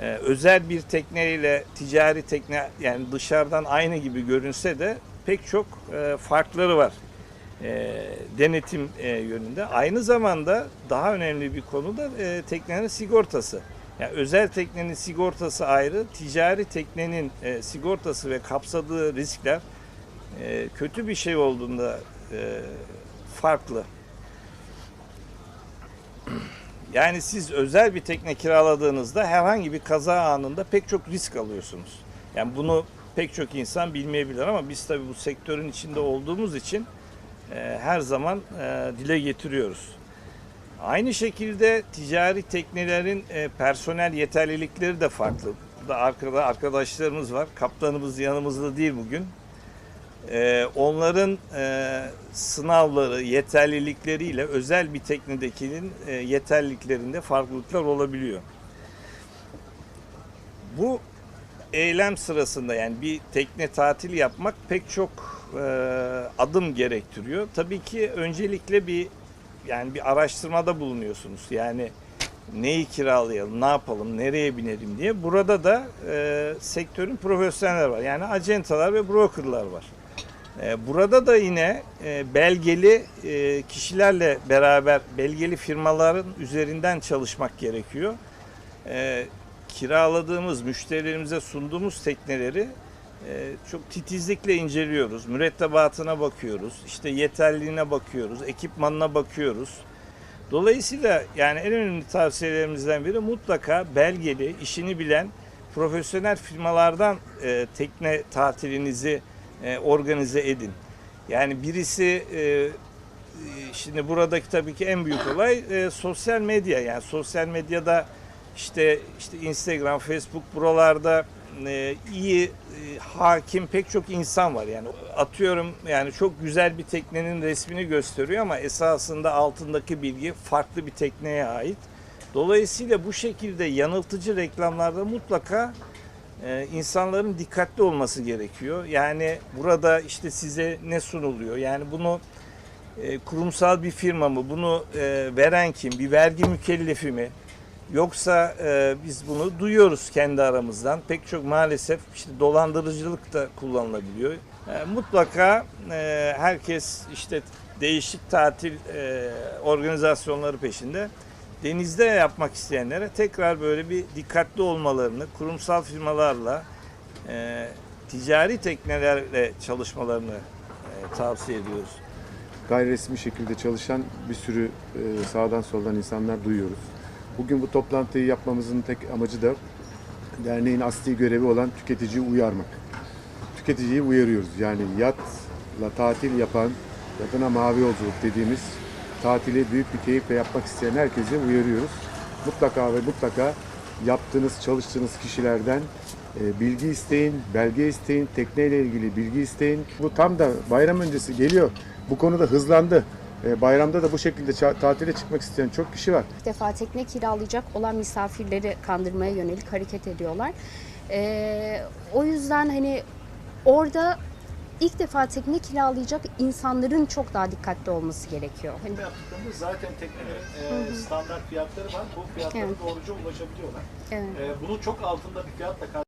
Ee, özel bir tekneyle ticari tekne yani dışarıdan aynı gibi görünse de pek çok e, farkları var e, denetim e, yönünde. Aynı zamanda daha önemli bir konu da e, teknenin sigortası. Yani özel teknenin sigortası ayrı, ticari teknenin e, sigortası ve kapsadığı riskler e, kötü bir şey olduğunda e, farklı. Yani siz özel bir tekne kiraladığınızda herhangi bir kaza anında pek çok risk alıyorsunuz. Yani bunu pek çok insan bilmeyebilir ama biz tabii bu sektörün içinde olduğumuz için e, her zaman e, dile getiriyoruz. Aynı şekilde ticari teknelerin e, personel yeterlilikleri de farklı. Burada arkada arkadaşlarımız var. Kaptanımız yanımızda değil bugün. E, onların e, sınavları, yeterlilikleriyle özel bir teknedekinin e, yeterliliklerinde farklılıklar olabiliyor. Bu eylem sırasında yani bir tekne tatili yapmak pek çok e, adım gerektiriyor. Tabii ki öncelikle bir yani bir araştırmada bulunuyorsunuz. Yani neyi kiralayalım, ne yapalım, nereye binelim diye. Burada da e, sektörün profesyoneller var. Yani acentalar ve brokerlar var. E, burada da yine e, belgeli e, kişilerle beraber belgeli firmaların üzerinden çalışmak gerekiyor. E, kiraladığımız, müşterilerimize sunduğumuz tekneleri e, çok titizlikle inceliyoruz. Mürettebatına bakıyoruz, işte yeterliliğine bakıyoruz, ekipmanına bakıyoruz. Dolayısıyla yani en önemli tavsiyelerimizden biri mutlaka belgeli, işini bilen profesyonel firmalardan tekne tatilinizi e, organize edin. Yani birisi e, e, şimdi buradaki tabii ki en büyük olay sosyal medya. Yani sosyal medyada işte işte Instagram, Facebook buralarda iyi hakim pek çok insan var. Yani atıyorum yani çok güzel bir teknenin resmini gösteriyor ama esasında altındaki bilgi farklı bir tekneye ait. Dolayısıyla bu şekilde yanıltıcı reklamlarda mutlaka e, insanların dikkatli olması gerekiyor. Yani burada işte size ne sunuluyor? Yani bunu e, kurumsal bir firma mı? Bunu e, veren kim? Bir vergi mükellefi mi? Yoksa e, biz bunu duyuyoruz kendi aramızdan. Pek çok maalesef işte dolandırıcılık da kullanılabiliyor. Mutlaka herkes işte değişik tatil organizasyonları peşinde. Denizde yapmak isteyenlere tekrar böyle bir dikkatli olmalarını, kurumsal firmalarla, e, ticari teknelerle çalışmalarını e, tavsiye ediyoruz. gayri resmi şekilde çalışan bir sürü e, sağdan soldan insanlar duyuyoruz. Bugün bu toplantıyı yapmamızın tek amacı da derneğin asli görevi olan tüketiciyi uyarmak. Tüketiciyi uyarıyoruz. Yani yatla tatil yapan, yatına mavi yolculuk dediğimiz tatili büyük bir keyifle yapmak isteyen herkese uyarıyoruz. Mutlaka ve mutlaka yaptığınız, çalıştığınız kişilerden e, bilgi isteyin, belge isteyin, tekneyle ilgili bilgi isteyin. Bu tam da bayram öncesi geliyor. Bu konuda hızlandı. E, bayramda da bu şekilde tatile çıkmak isteyen çok kişi var. İlk defa tekne kiralayacak olan misafirleri kandırmaya yönelik hareket ediyorlar. Ee, o yüzden hani orada ilk defa tekne kiralayacak insanların çok daha dikkatli olması gerekiyor. Hani yaptıklarında zaten teknelerin e, standart fiyatları var. Bu fiyatlara Evet. doğruca ulaşabiliyorlar. evet. E, bunun çok altında bir fiyatla